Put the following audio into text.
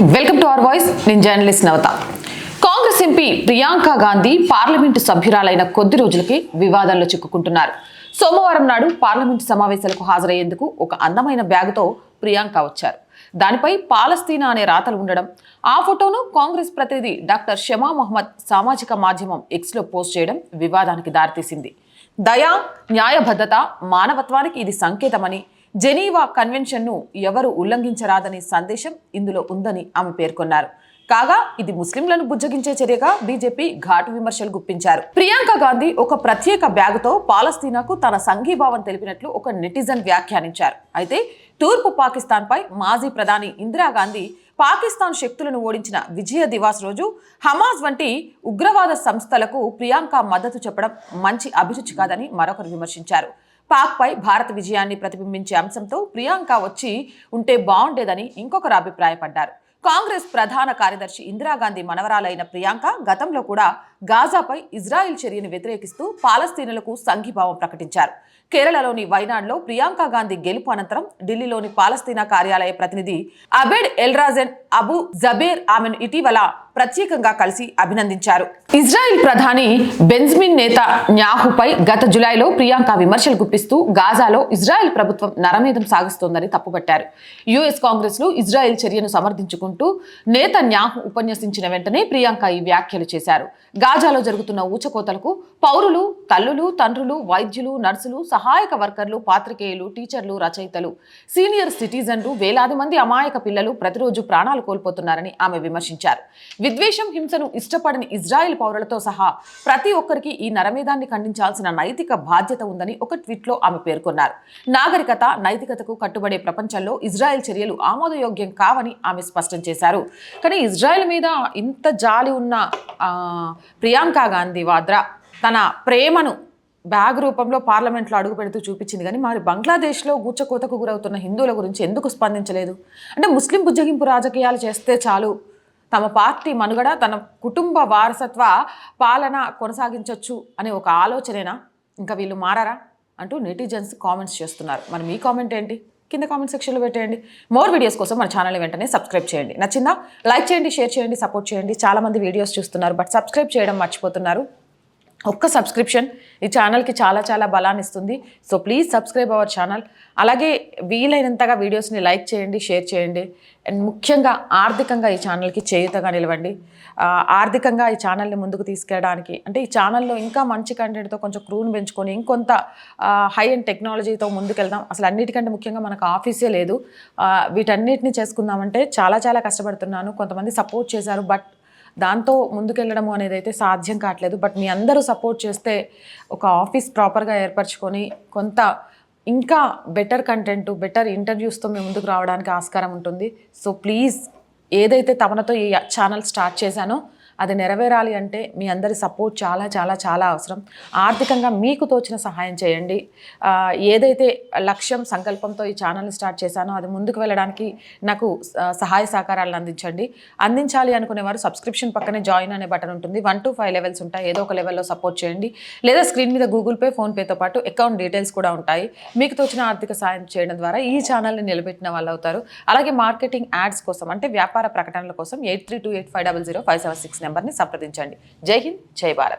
Welcome to our voice. నేను journalist Navata. Congress MP Priyanka Gandhi parliament సభ్యురాలైన కొద్ది రోజులకే వివాదంలో చిక్కుకుంటున్నారు. సోమవారం నాడు పార్లమెంటు సమావేశాలకు హాజరయ్యేందుకు ఒక అందమైన బ్యాగుతో ప్రియాంక వచ్చారు. దానిపై పాలస్తీనా అనే రాతలు ఉండడం ఆ ఫోటోను కాంగ్రెస్ ప్రతినిధి డాక్టర్ షమా మహమ్మద్ సామాజిక మాధ్యమం ఎక్స్లో పోస్ట్ చేయడం వివాదానికి దారితీసింది. దయా న్యాయబద్ధత మానవత్వానికి ఇది సంకేతమని జెనీవా కన్వెన్షన్ను ఎవరు ఉల్లంఘించరాదనే సందేశం ఇందులో ఉందని ఆమె పేర్కొన్నారు. కాగా ఇది ముస్లింలను బుజ్జగించే చర్యగా బీజేపీ ఘాటు విమర్శలు గుప్పించారు. ప్రియాంక గాంధీ ఒక ప్రత్యేక బ్యాగుతో పాలస్తీనాకు తన సంఘీభావం తెలిపినట్లు ఒక నెటిజన్ వ్యాఖ్యానించారు. అయితే తూర్పు పాకిస్తాన్పై మాజీ ప్రధాని ఇందిరాగాంధీ పాకిస్తాన్ శక్తులను ఓడించిన విజయ దివాస్ రోజు హమాజ్ వంటి ఉగ్రవాద సంస్థలకు ప్రియాంక మద్దతు చెప్పడం మంచి అభిరుచి కాదని మరొకరు విమర్శించారు. పాక్పై భారత విజయాన్ని ప్రతిబింబించే అంశంతో ప్రియాంక వచ్చి ఉంటే బాగుండేదని ఇంకొకరు అభిప్రాయపడ్డారు. కాంగ్రెస్ ప్రధాన కార్యదర్శి ఇందిరాగాంధీ మనవరాలైన ప్రియాంక గతంలో కూడా గాజాపై ఇజ్రాయిల్ చర్యను వ్యతిరేకిస్తూ పాలస్తీనులకు సంఘీభావం ప్రకటించారు. కేరళలోని వైనాడ్లో ప్రియాంక గాంధీ గెలుపు అనంతరం ఢిల్లీలోని పాలస్తీనా కార్యాలయ ప్రతినిధి అబెడ్ ఎల్రాజెన్ అబు జబేర్ ఆమెను ఇటీవల ప్రత్యేకంగా కలిసి అభినందించారు. ఇజ్రాయెల్ ప్రధాని బెంజమిన్ నేత న్యాహుపై గత జులైలో ప్రియాంక విమర్శలు గుప్పిస్తూ గాజాలో ఇజ్రాయెల్ ప్రభుత్వం నరమేధం సాగిస్తోందని తప్పుపట్టారు. యుఎస్ కాంగ్రెస్లో ఇజ్రాయెల్ చర్యను సమర్థించుకుంటూ నేత న్యాహు ఉపన్యసించిన వెంటనే ప్రియాంక ఈ వ్యాఖ్యలు చేశారు. గాజాలో జరుగుతున్న ఊచకోతలకు పౌరులు తల్లులు తండ్రులు వైద్యులు నర్సులు సహాయక వర్కర్లు పాత్రికేయులు టీచర్లు రచయితలు సీనియర్ సిటిజన్లు వేలాది మంది అమాయక పిల్లలు ప్రతిరోజు ప్రాణాలు కోల్పోతున్నారని ఆమె విమర్శించారు. విద్వేషం హింసను ఇష్టపడని ఇజ్రాయెల్ పౌరులతో సహా ప్రతి ఒక్కరికి ఈ నరమేధాన్ని ఖండించాల్సిన నైతిక బాధ్యత ఉందని ఒక ట్వీట్లో ఆమె పేర్కొన్నారు. నాగరికత నైతికతకు కట్టుబడే ప్రపంచంలో ఇజ్రాయెల్ చర్యలు ఆమోదయోగ్యం కావని ఆమె స్పష్టం చేశారు. కానీ ఇజ్రాయెల్ మీద ఇంత జాలి ఉన్న ప్రియాంక గాంధీ వాద్రా తన ప్రేమను బ్యాగ్ రూపంలో పార్లమెంట్లో అడుగు పెడుతూ చూపించింది కానీ మరి బంగ్లాదేశ్లో గూచకోతకు గురవుతున్న హిందువుల గురించి ఎందుకు స్పందించలేదు? అంటే ముస్లిం బుజ్జగింపు రాజకీయాలు చేస్తే చాలు. తమ పార్టీ మనుగడ తన కుటుంబ వారసత్వ పాలన కొనసాగించవచ్చు అనే ఒక ఆలోచనేనా? ఇంకా వీళ్ళు మారారా? అంటూ నెటిజన్స్ కామెంట్స్ చేస్తున్నారు. మరి మీ కామెంట్ ఏంటి? కింద కామెంట్ సెక్షన్లో పెట్టేయండి. మోర్ వీడియోస్ కోసం మన ఛానల్ వెంటనే సబ్స్క్రైబ్ చేయండి. నచ్చిందా? లైక్ చేయండి షేర్ చేయండి సపోర్ట్ చేయండి. చాలామంది వీడియోస్ చూస్తున్నారు బట్ సబ్స్క్రైబ్ చేయడం మర్చిపోతున్నారు. ఒక్క సబ్స్క్రిప్షన్ ఈ ఛానల్కి చాలా చాలా బలాన్ని ఇస్తుంది. So please subscribe our channel. అలాగే వీలైనంతగా వీడియోస్ని లైక్ చేయండి షేర్ చేయండి. అండ్ ముఖ్యంగా ఆర్థికంగా ఈ ఛానల్కి చేయుతగా నిలవండి. ఆర్థికంగా ఈ ఛానల్ని ముందుకు తీసుకెళ్ళడానికి అంటే ఈ ఛానల్లో ఇంకా మంచి కంటెంట్తో కొంచెం క్రూన్ పెంచుకొని ఇంకొంత హై అండ్ టెక్నాలజీతో ముందుకెళ్దాం. అసలు అన్నిటికంటే ముఖ్యంగా మనకు ఆఫీసే లేదు. వీటన్నిటిని చేసుకుందామంటే చాలా చాలా కష్టపడుతున్నాను. కొంతమంది సపోర్ట్ చేశారు బట్ దాంతో ముందుకెళ్ళడము అనేది అయితే సాధ్యం కావట్లేదు బట్ మీ అందరూ సపోర్ట్ చేస్తే ఒక ఆఫీస్ ప్రాపర్గా ఏర్పరచుకొని కొంత ఇంకా బెటర్ కంటెంట్ బెటర్ ఇంటర్వ్యూస్తో మేము ముందుకు రావడానికి ఆస్కారం ఉంటుంది. సో ప్లీజ్ ఏదైతే తమనతో ఈ ఛానల్ స్టార్ట్ చేశానో అది నెరవేరాలి అంటే మీ అందరి సపోర్ట్ చాలా చాలా చాలా అవసరం. ఆర్థికంగా మీకు తోచిన సహాయం చేయండి. ఏదైతే లక్ష్యం సంకల్పంతో ఈ ఛానల్ని స్టార్ట్ చేశానో అది ముందుకు వెళ్ళడానికి నాకు సహాయ సహకారాలను అందించండి. అందించాలి అనుకునేవారు సబ్స్క్రిప్షన్ పక్కనే జాయిన్ అనే బటన్ ఉంటుంది. వన్ టు ఫైవ్ లెవెల్స్ ఉంటాయి. ఏదో ఒక లెవెల్లో సపోర్ట్ చేయండి. లేదా స్క్రీన్ మీద గూగుల్ పే ఫోన్పేతో పాటు అకౌంట్ డీటెయిల్స్ కూడా ఉంటాయి. మీకు తోచిన ఆర్థిక సాయం చేయడం ద్వారా ఈ ఛానల్ని నిలబెట్టిన వాళ్ళు అవుతారు. అలాగే మార్కెటింగ్ యాడ్స్ కోసం అంటే వ్యాపార ప్రకటనల కోసం eight three two eight five double zero five seven six నెంబర్ని సంప్రదించండి. జై హింద్ జై భారత్.